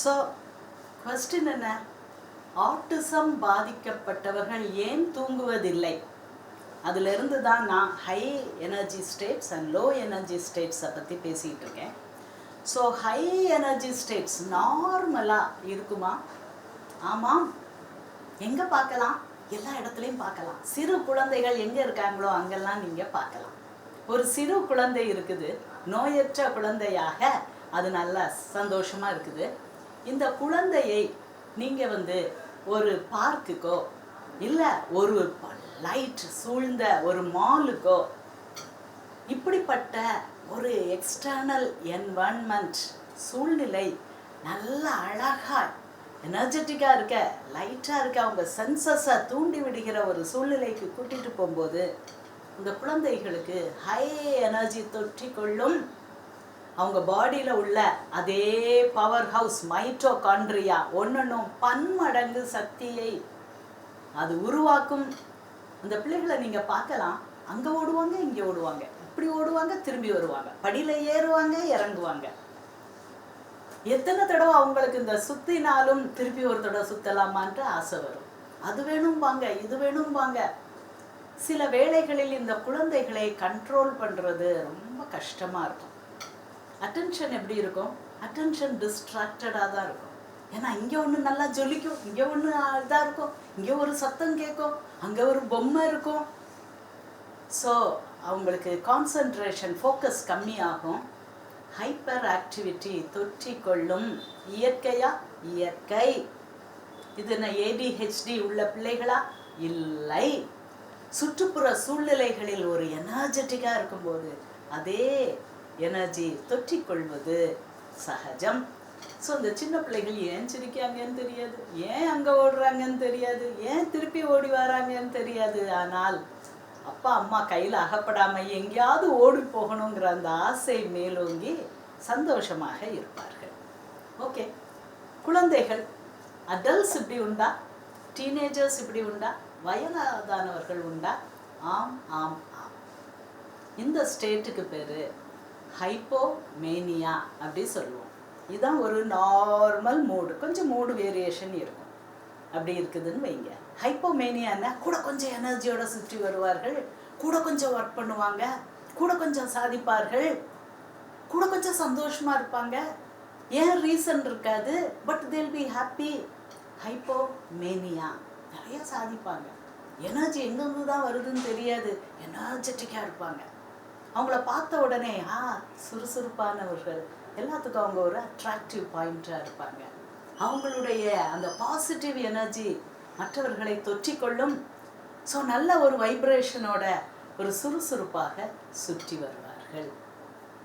So question என்ன? Autism பாதிக்கப்பட்டவர்கள் ஏன் தூங்குவதில்லை? அதிலிருந்து தான் நான் high energy states and low energy ஸ்டேட்ஸை பற்றி பேசிகிட்டு இருக்கேன். ஸோ ஹை எனர்ஜி ஸ்டேட்ஸ் நார்மலாக இருக்குமா? ஆமாம். எங்கே பார்க்கலாம்? எல்லா இடத்துலையும் பார்க்கலாம். சிறு குழந்தைகள் எங்கே இருக்காங்களோ அங்கெல்லாம் நீங்கள் பார்க்கலாம். ஒரு சிறு குழந்தை இருக்குது. நோயற்ற குழந்தையாக அது நல்லா சந்தோஷமாக இருக்குது. இந்த குழந்தையை நீங்கள் வந்து ஒரு பார்க்குக்கோ இல்லை ஒரு லைட் சூழ்ந்த ஒரு மாலுக்கோ இப்படிப்பட்ட ஒரு எக்ஸ்டர்னல் என்வன்மெண்ட் சூழ்நிலை நல்ல அழகா எனர்ஜெட்டிக்காக இருக்க லைட்டாக இருக்க அவங்க சென்சஸை தூண்டி விடுகிற ஒரு சூழ்நிலைக்கு கூட்டிகிட்டு போகும்போது இந்த குழந்தைகளுக்கு ஹை எனர்ஜி தொற்றிக்கொள்ளும் அவங்க பாடியில் உள்ள அதே பவர் ஹவுஸ் மைட்ரோகான்ட்ரியா ஒன்றொன்றும் பன்மடங்கு சக்தியை அது உருவாக்கும். அந்த பிள்ளைகளை நீங்கள் பார்க்கலாம். அங்கே ஓடுவாங்க இங்கே ஓடுவாங்க. இப்படி ஓடுவாங்க திரும்பி வருவாங்க. படியில் ஏறுவாங்க இறங்குவாங்க. எத்தனை தடவை அவங்களுக்கு இந்த சுத்தினாலும் திருப்பி ஒரு தடவை சுத்தலாமான்ட்டு ஆசை வரும். அது வேணும்பாங்க இது வேணும்பாங்க சில வேளைகளில் இந்த குழந்தைகளை கண்ட்ரோல் பண்ணுறது ரொம்ப கஷ்டமாக இருக்கும். அட்டென்ஷன் எப்படி இருக்கும்? அட்டென்ஷன் டிஸ்ட்ராக்டடாக தான் இருக்கும். ஏன்னா இங்கே ஒன்று நல்லா ஜொலிக்கும் இங்கே ஒன்று இதாக இருக்கும் இங்கே ஒரு சத்தம் கேட்கும் அங்கே ஒரு பொம்மை இருக்கும். ஸோ அவங்களுக்கு கான்சன்ட்ரேஷன் ஃபோக்கஸ் கம்மியாகும். ஹைப்பர் ஆக்டிவிட்டி தொற்றிக்கொள்ளும் இயற்கையா? இயற்கை. இது என்ன ஏடிஹெச்டி உள்ள பிள்ளைகளா? இல்லை. சுற்றுப்புற சூழ்நிலைகளில் ஒரு எனர்ஜெட்டிக்காக இருக்கும்போது அதே எனர்ஜி தொற்றிக்கொள்வது சகஜம். ஸோ இந்த சின்ன பிள்ளைகள் ஏன் சிரிக்காங்கன்னு தெரியாது? ஏன் அங்கே ஓடுறாங்கன்னு தெரியாது? ஏன் திருப்பி ஓடி வராங்கன்னு தெரியாது? ஆனால் அப்பா அம்மா கையில் அகப்படாமல் எங்கேயாவது ஓடி போகணுங்கிற அந்த ஆசை மேலோங்கி சந்தோஷமாக இருப்பார்கள். ஓகே குழந்தைகள் அடல்ட்ஸ் இப்படி உண்டா? டீனேஜர்ஸ் இப்படி உண்டா? வயதானவர்கள் உண்டா? ஆம் ஆம் ஆம். இந்த ஸ்டேட்டுக்கு பேர் ஹைப்போமேனியா அப்படி சொல்லுவோம். இதுதான் ஒரு நார்மல் மூடு கொஞ்சம் மூடு வேரியேஷன் இருக்கும். அப்படி இருக்குதுன்னு வைங்க. ஹைப்போமேனியான்னா கூட கொஞ்சம் எனர்ஜியோட சுற்றி வருவார்கள். கூட கொஞ்சம் ஒர்க் பண்ணுவாங்க. கூட கொஞ்சம் சாதிப்பார்கள். கூட கொஞ்சம் சந்தோஷமாக இருப்பாங்க. ஏன் ரீசன் இருக்காது? பட் தேல் பி ஹாப்பி ஹைப்போமேனியா நிறைய சாதிப்பாங்க. எனர்ஜி எங்கேருந்து தான் வருதுன்னு தெரியாது. எனர்ஜெட்டிக்காக இருப்பாங்க. அவங்கள பார்த்த உடனே ஆ சுறுசுறுப்பானவர்கள். எல்லாத்துக்கும் அவங்க ஒரு அட்ராக்டிவ் பாயிண்ட்டாக இருப்பாங்க. அவங்களுடைய அந்த பாசிட்டிவ் எனர்ஜி மற்றவர்களை தொற்றிக்கொள்ளும். ஸோ நல்ல ஒரு வைப்ரேஷனோட ஒரு சுறுசுறுப்பாக சுற்றி வருவார்கள்.